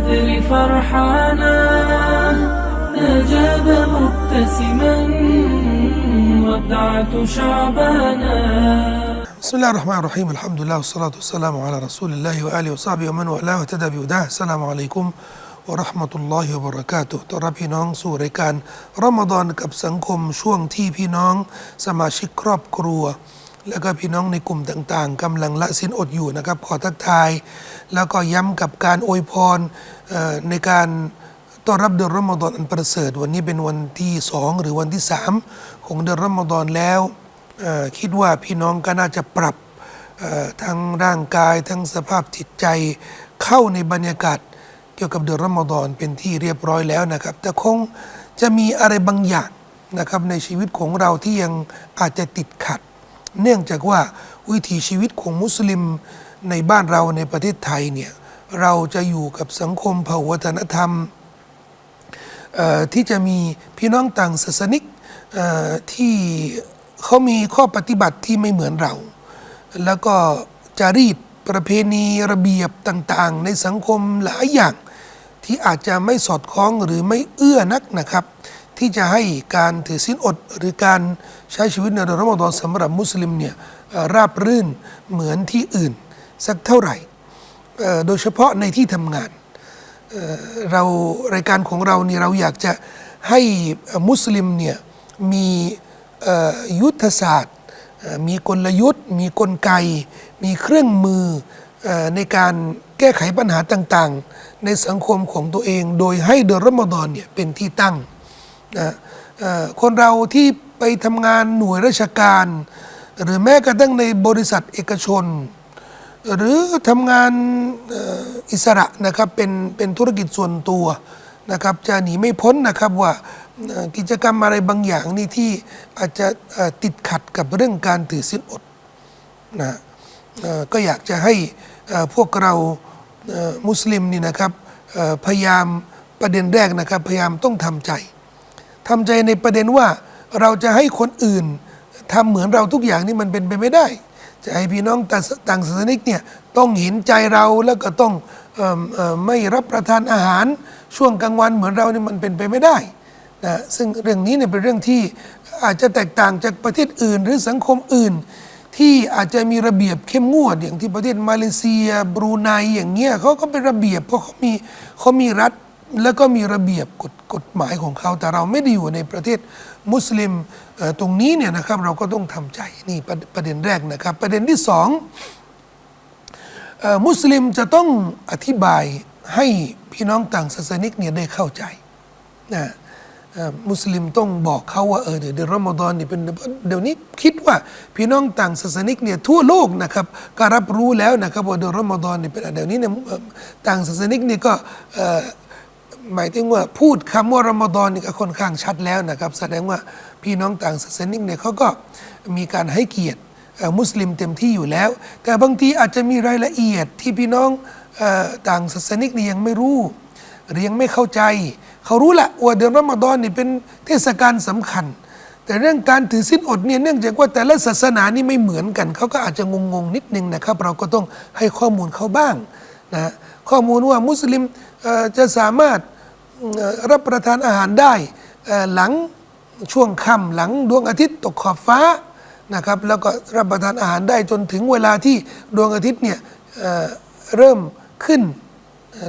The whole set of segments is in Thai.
للبدر فرحانا أجاب مبتسما ودعت شعبانا بسم الله الرحمن الرحيم الحمد لله والصلاة والسلام على رسول الله وآله وصحبه ومن والاه واهتدى بهداه السلام عليكمวะเราะห์มะตุลลอฮิวะบะเราะกาตุฮ์ต้อนรับพี่น้องสู่รายการรอมฎอนกับสังคมช่วงที่พี่น้องสมาชิกครอบครัว แล้วก็พี่น้องในกลุ่มต่างๆกำลังละสินอดอยู่นะครับ ขอทักทาย แล้วก็ย้ำกับการอวยพรในการต้อนรับเดือนรอมฎอนอันประเสริฐ วันนี้เป็นวันที่สองหรือวันที่สามของเดือนรอมฎอนแล้วคิดว่าพี่น้องก็น่าจะปรับทั้งร่างกายทั้งสภาพจิตใจเข้าในบรรยากาศเกี่ยวกับเดือนรอมฎอนเป็นที่เรียบร้อยแล้วนะครับ แต่คงจะมีอะไรบางอย่างนะครับในชีวิตของเราที่ยังอาจจะติดขัด เนื่องจากว่าวิถีชีวิตของมุสลิมในบ้านเราในประเทศไทยเนี่ยเราจะอยู่กับสังคมเผ่าวัฒนธรรมที่จะมีพี่น้องต่างศาสนิกที่เขามีข้อปฏิบัติที่ไม่เหมือนเรา แล้วก็จารีตประเพณีระเบียบต่างๆ ในสังคมหลายอย่างที่อาจจะไม่สอดคล้องหรือไม่เอื้อนักนะครับ ที่จะให้การถือศีลอด หรือการใช้ชีวิตในเดือนรอมฎอนสำหรับมุสลิมเนี่ยราบรื่นเหมือนที่อื่น สักเท่าไหร่ โดยเฉพาะในที่ทำงานเรารายการของเราเนี่ยเราอยากจะให้มุสลิมเนี่ยมียุทธศาสตร์ มีกลยุทธ์ มีกลไก มีเครื่องมือเอ่อในการแก้ไขปัญหาต่างๆ ในสังคมของตัวเอง โดยให้เดือนรอมฎอนเนี่ยเป็นที่ตั้ง นะคนเราที่ไปทำงานหน่วยราชการ หรือแม้กระทั่งในบริษัทเอกชน หรือทำงานอิสระนะครับเป็นเป็นธุรกิจส่วนตัวนะครับจะหนีไม่พ้นนะครับว่ากิจกรรมอะไรบางอย่างนี่ที่อาจจะติดขัดกับเรื่องการถือศีลอดนะก็อยากจะให้พวกเรามุสลิมนี่นะครับพยายามประเด็นแรกนะครับ พยายามต้องทำใจ ทำใจในประเด็นว่าเราจะให้คนอื่นทำเหมือนเราทุกอย่างนี่มันเป็นไปไม่ได้ จะให้พี่น้องต่างศาสนิกเนี่ยต้องเห็นใจเราแล้วก็ต้องเอิ่มเอ่อไม่รับประทานอาหารช่วงกลางวันเหมือนเรานี่มันเป็นไปไม่ได้นะซึ่งเรื่องนี้เนี่ยเป็นเรื่องที่อาจจะแตกต่างจากประเทศอื่น หรือสังคมอื่น ที่อาจจะมีระเบียบเข้มงวดอย่างที่ประเทศมาเลเซีย บรูไนอย่างเงี้ยเขาก็เป็นระเบียบเพราะเขามีเขามีรัฐ แล้วก็มีระเบียบกฎกฎหมายของเขา แต่เราไม่ได้อยู่ในประเทศมุสลิมตรงนี้เนี่ยนะครับเราก็ต้องทำใจนี่ประประเด็นแรกนะครับ ประเด็นที่สองอมุสลิมจะต้องอธิบายให้พี่น้องต่างศาสนิกเนี่ยได้เข้าใจนะมุสลิมต้องบอกเขาว่าเออเดี๋ยวเดือนรอมฎอนนี่เป็นเดี๋ยวนี้คิดว่าพี่น้องต่างศาสนิกเนี่ยทั่วโลกนะครับก็รับรู้แล้วนะครับว่าเดือนรอมฎอนนี่เป็นเดี๋ยวนี้เนี่ยต่างศาสนิกเนี่ยก็ หมายถึงว่าพูดคำว่ารอมฎอนนี่ก็ค่อนข้างชัดแล้วนะครับ แสดงว่าพี่น้องต่างศาสนิกเนี่ยเขาก็มีการให้เกียรติมุสลิมเต็มที่อยู่แล้ว แต่บางทีอาจจะมีรายละเอียดที่พี่น้องต่างศาสนิกนี่ยังไม่รู้หรือยังไม่เข้าใจ เขารู้แหละว่าเดือนรอมฎอนนี่เป็นเทศกาลสำคัญ แต่เรื่องการถือศีลอดเนี่ยเนื่องจากว่าแต่ละศาสนานี่ไม่เหมือนกัน เขาก็อาจจะงงๆนิดนึงนะครับ เราก็ต้องให้ข้อมูลเขาบ้าง นะข้อมูลว่ามุสลิมจะสามารถรับประทานอาหารได้หลังช่วงค่ำหลังดวงอาทิตย์ตกขอบฟ้านะครับแล้วก็รับประทานอาหารได้จนถึงเวลาที่ดวงอาทิตย์เนี่ยเเริ่มขึ้น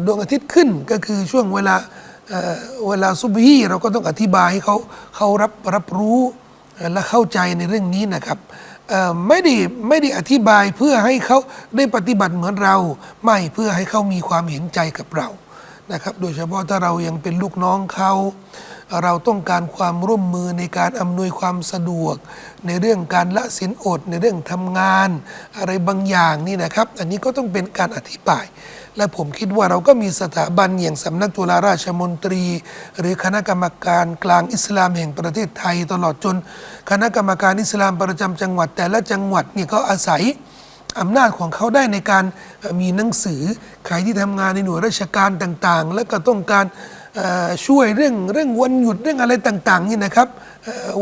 ดวงอาทิตย์ขึ้นก็คือช่วงเวลาเเวลาซุบฮีเราก็ต้องอธิบายให้เขาเขารับรับรู้และเข้าใจในเรื่องนี้นะครับ ไม่ได้ไม่ได้อธิบายเพื่อให้เขาได้ปฏิบัติเหมือนเรา ไม่เพื่อให้เขามีความเห็นใจกับเรานะครับโดยเฉพาะถ้าเรายังเป็นลูกน้องเขาเราต้องการความร่วมมือในการอำนวยความสะดวก ในเรื่องการละสินอด ในเรื่องทำงาน อะไรบางอย่างนี่นะครับ อันนี้ก็ต้องเป็นการอธิบาย และผมคิดว่าเราก็มีสถาบันอย่างสำนักจุฬาราชมนตรี หรือคณะกรรมการกลางอิสลามแห่งประเทศไทย ตลอดจน คณะกรรมการอิสลามประจำจังหวัด แต่ละจังหวัดเนี่ยก็อาศัยอำนาจของเขาได้ในการมีหนังสือใครที่ทำงานในหน่วยราชการต่างๆ แล้วก็ต้องการช่วยเรื่องเรื่องวันหยุดเรื่องอะไรต่าง ๆ นี่นะครับ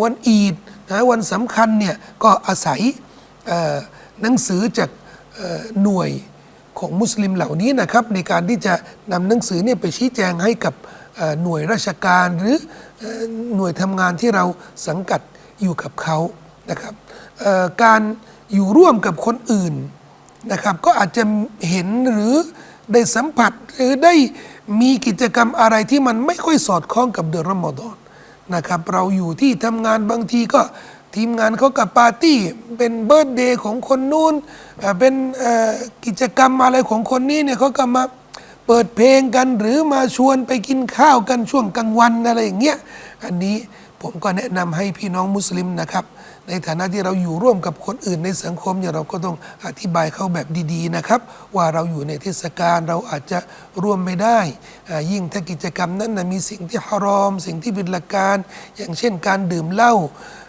วันอีดนะวันสำคัญเนี่ยก็อาศัยหนังสือจากหน่วย ของมุสลิมเหล่านี้นะครับ ในการที่จะนำหนังสือเนี่ยไปชี้แจงให้กับหน่วยราชการหรือหน่วยทำงานที่เราสังกัดอยู่กับเขานะครับการอยู่ร่วมกับคนอื่นนะครับ ก็อาจจะเห็นหรือได้สัมผัสหรือได้มีกิจกรรมอะไรที่มันไม่ค่อยสอดคล้องกับเดือนรอมฎอนนะครับ เราอยู่ที่ทำงานบางทีก็ ทีมงานเขากับปาร์ตี้ เป็นเบิร์ดเดย์ของคนนู้นเอ่อเป็นเอ่อกิจกรรมอะไรของคนนี้เนี่ยเขาก็มาเปิดเพลงกันหรือมาชวนไปกินข้าวกันช่วงกลางวันอะไรอย่างเงี้ยอันนี้ผมก็แนะนำให้พี่น้องมุสลิมนะครับ ในฐานะที่เราอยู่ร่วมกับคนอื่นในสังคมเนี่ยเราก็ต้องอธิบายเขาแบบดีๆนะครับ ว่าเราอยู่ในเทศกาลเราอาจจะร่วมไม่ได้อ่ายิ่งถ้ากิจกรรมนั้นนะมีสิ่งที่ฮารอม สิ่งที่เป็นหลักการ อย่างเช่นการดื่มเหล้า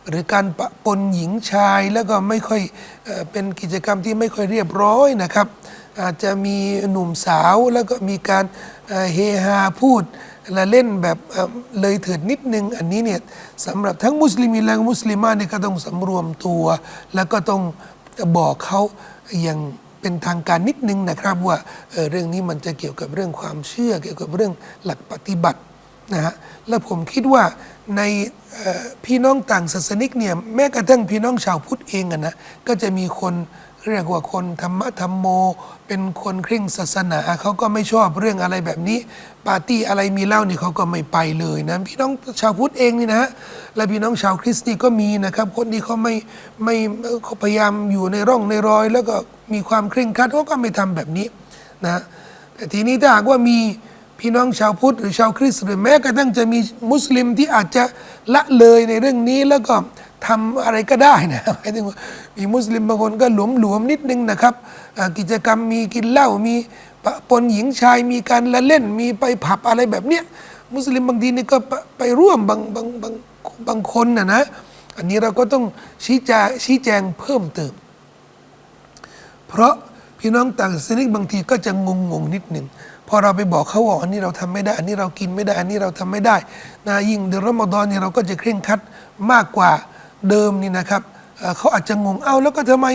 หรือการปะปนหญิงชายแล้วก็ไม่ค่อยเป็นกิจกรรมที่ไม่ค่อยเรียบร้อยนะครับ อาจจะมีหนุ่มสาวแล้วก็มีการเฮฮาพูดและเล่นแบบเลยเถิดนิดนึง อันนี้เนี่ยสำหรับทั้งมุสลิมและมุสลิมาเนี่ยก็ต้องสำรวมตัว แล้วก็ต้องบอกเขาอย่างเป็นทางการนิดนึงนะครับว่าเเรื่องนี้มันจะเกี่ยวกับเรื่องความเชื่อ เกี่ยวกับเรื่องหลักปฏิบัตินะฮะและผมคิดว่าในพี่น้องต่างศาสนิกเนี่ยแม้กระทั่งพี่น้องชาวพุทธเองอะนะก็จะมีคนเรียกว่าคนธรรมะธรรมโม เป็นคนเคร่งศาสนาเขาก็ไม่ชอบเรื่องอะไรแบบนี้ ปาร์ตี้อะไรมีเหล้านี่เขาก็ไม่ไปเลยนะพี่น้องชาวพุทธเองนี่นะฮะและพี่น้องชาวคริสต์นี่ก็มีนะครับ คนที่เขาไม่ไม่เขาพยายามอยู่ในร่องในรอย แล้วก็มีความเคร่งครัดเขาก็ไม่ทำแบบนี้นะแต่ทีนี้ถ้าหากว่ามี พี่น้องชาวพุทธหรือชาวคริสต์หรือแม้กระทั่งจะมีมุสลิมที่อาจจะละเลยในเรื่องนี้แล้วก็ทำอะไรก็ได้นะหมายถึงมีมุสลิมบางคนก็หลวมหลวมๆนิดนึงนะครับ กิจกรรมมีกินเหล้ามีปะปนหญิงชายมีการละเล่นมีไปผับอะไรแบบเนี้ยมุสลิมบางทีนี่ก็ไปไปร่วมบางบางบางบางคนนะนะ อันนี้เราก็ต้องชี้แจงชี้แจงเพิ่มเติม เพราะ พี่น้องต่างศาสนิกบางทีก็จะงงงๆนิดหนึ่งพอเราไปบอกเขาว่าอันนี้เราทำไม่ได้อันนี้เรากินไม่ได้อันนี้เราทำไม่ได้นะยิ่งเดือนรอมฎอนเนี่ยเราก็จะเคร่งคัดมากกว่าเดิมนี่นะครับเขาอาจจะงงเอาแล้วก็ทำไม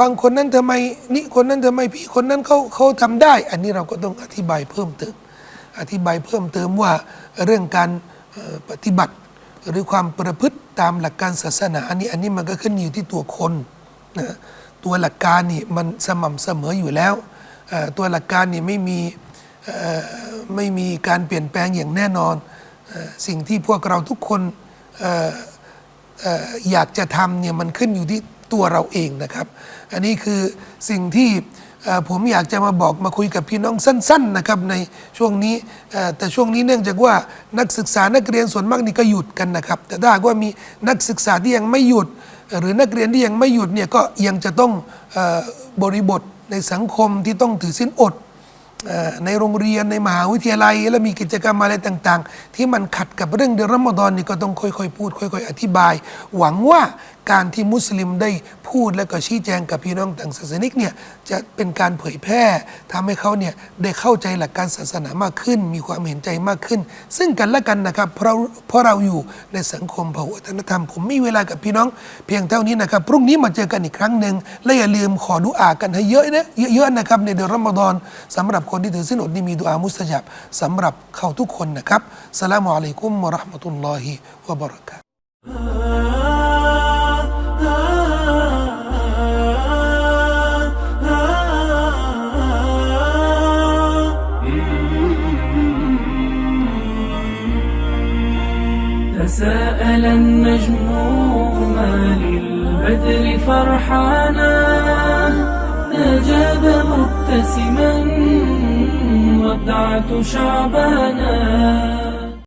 บางคนนั้นทำไมนี่คนนั้นทำไมพี่คนนั้นเขาเขาทำได้ อันนี้เราก็ต้องอธิบายเพิ่มเติม อธิบายเพิ่มเติมว่าเรื่องการปฏิบัติหรือความประพฤติตามหลักการศาสนาอันนี้อันนี้มันก็ขึ้นอยู่ที่ตัวคนนะ ตัวหลักการนี่มันสม่ำเสมออยู่แล้ว ตัวหลักการนี่ไม่มีไม่มีการเปลี่ยนแปลงอย่างแน่นอน สิ่งที่พวกเราทุกคนอยากจะทำเนี่ยมันขึ้นอยู่ที่ตัวเราเองนะครับ อันนี้คือสิ่งที่ ผมอยากจะมาบอกมาคุยกับพี่น้องสั้น ๆ นะครับ ในช่วงนี้แต่ช่วงนี้เนื่องจากว่านักศึกษานักเรียนส่วนมากนี่ก็หยุดกันนะครับ แต่ถ้าว่ามีนักศึกษาที่ยังไม่หยุด หรือนักเรียนที่ยังไม่หยุดเนี่ยก็ยังจะต้องอบริบทในสังคมที่ต้องถือศิลอดเอ่อ ในโรงเรียนในมหาวิทยาลัย และมีกิจกรรมอะไรต่างๆ ที่มันขัดกับเรื่องเดือนรอมฎอนนี่ก็ต้องค่อยๆพูดค่อยๆ อธิบาย หวังว่าการที่มุสลิมได้พูดและก็ชี้แจงกับพี่น้องต่างศาสนิกเนี่ยจะเป็นการเผยแพร่ทำให้เขาเนี่ยได้เข้าใจหลักการศาสนามากขึ้น มีความเห็นใจมากขึ้น ซึ่งกันและกันนะครับเพราะเพราะเราอยู่ในสังคมพหุวัฒนธรรม ผมมีเวลากับพี่น้องเพียงเท่านี้นะครับพรุ่งนี้มาเจอกันอีกครั้งหนึ่งและอย่าลืมขอดุอากันให้เยอะนะเยอะๆนะครับในเดือนรอมฎอนสำหรับคนที่ถือศีลอดนี่มีดุอามุสตะจับสำหรับเขาทุกคนนะครับสลามุอะลัยกุมวะเราะห์มะตุลลอฮิวะบะเราะกาตุฮ์ تساءل النجم ما للبدر فرحانا أجاب مبتسما ودعت شعبانا.